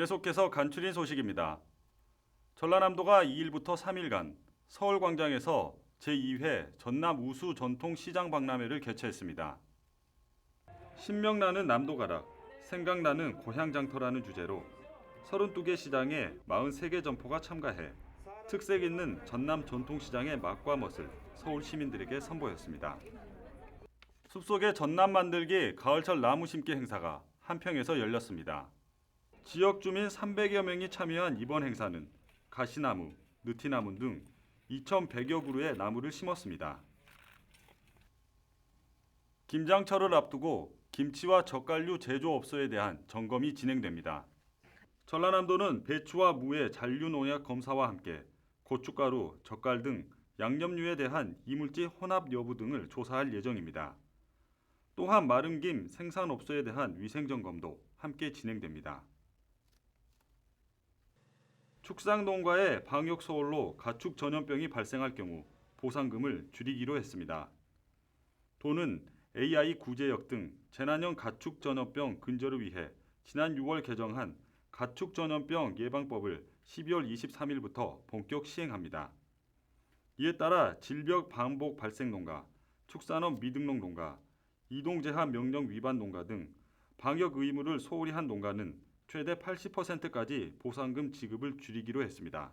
계속해서 간추린 소식입니다. 전라남도가 2일부터 3일간 서울광장에서 제2회 전남 우수 전통 시장 박람회를 개최했습니다. 신명나는 남도가락, 생각나는 고향장터라는 주제로 32개 시장에 43개 점포가 참가해 특색 있는 전남 전통시장의 맛과 멋을 서울 시민들에게 선보였습니다. 숲속의 전남 만들기 가을철 나무 심기 행사가 한평에서 열렸습니다. 지역 주민 300여 명이 참여한 이번 행사는 가시나무, 느티나무 등 2,100여 그루의 나무를 심었습니다. 김장철을 앞두고 김치와 젓갈류 제조업소에 대한 점검이 진행됩니다. 전라남도는 배추와 무의 잔류 농약 검사와 함께 고춧가루, 젓갈 등 양념류에 대한 이물질 혼합 여부 등을 조사할 예정입니다. 또한 마른 김 생산업소에 대한 위생 점검도 함께 진행됩니다. 축산 농가의 방역 소홀로 가축 전염병이 발생할 경우 보상금을 줄이기로 했습니다. 도는 AI 구제역 등 재난형 가축 전염병 근절을 위해 지난 6월 개정한 가축 전염병 예방법을 12월 23일부터 본격 시행합니다. 이에 따라 질병 반복 발생 농가, 축산업 미등록 농가, 이동 제한 명령 위반 농가 등 방역 의무를 소홀히 한 농가는 최대 80%까지 보상금 지급을 줄이기로 했습니다.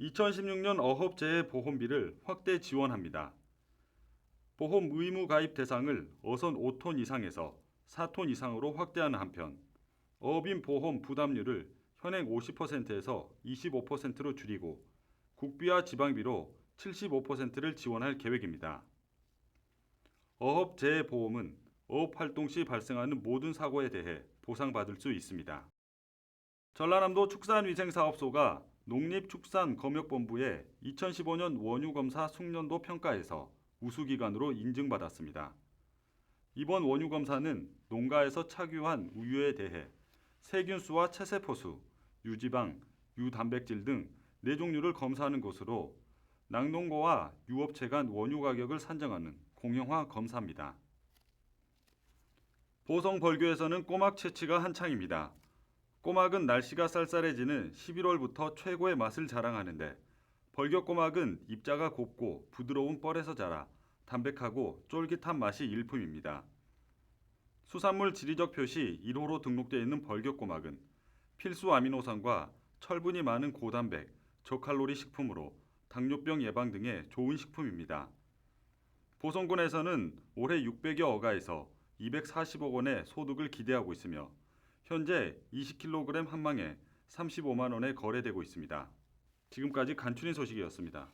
2016년 어업재해 보험비를 확대 지원합니다. 보험 의무 가입 대상을 어선 5톤 이상에서 4톤 이상으로 확대하는 한편 어업인 보험 부담률을 현행 50%에서 25%로 줄이고 국비와 지방비로 75%를 지원할 계획입니다. 어업재해보험은 어업 활동 시 발생하는 모든 사고에 대해 보상받을 수 있습니다. 전라남도 축산위생사업소가 농립축산검역본부의 2015년 원유검사 숙련도 평가에서 우수기관으로 인증받았습니다. 이번 원유검사는 농가에서 착유한 우유에 대해 세균수와 체세포수, 유지방, 유단백질 등네 종류를 검사하는 것으로 낙농고와 유업체 간 원유 가격을 산정하는 공영화 검사입니다. 보성 벌교에서는 꼬막 채취가 한창입니다. 꼬막은 날씨가 쌀쌀해지는 11월부터 최고의 맛을 자랑하는데 벌교 꼬막은 입자가 곱고 부드러운 뻘에서 자라 담백하고 쫄깃한 맛이 일품입니다. 수산물 지리적 표시 1호로 등록되어 있는 벌교 꼬막은 필수 아미노산과 철분이 많은 고단백, 저칼로리 식품으로 당뇨병 예방 등에 좋은 식품입니다. 보성군에서는 올해 600여 어가에서 240억 원의 소득을 기대하고 있으며 현재 20kg 한 망에 35만 원에 거래되고 있습니다. 지금까지 간추린 소식이었습니다.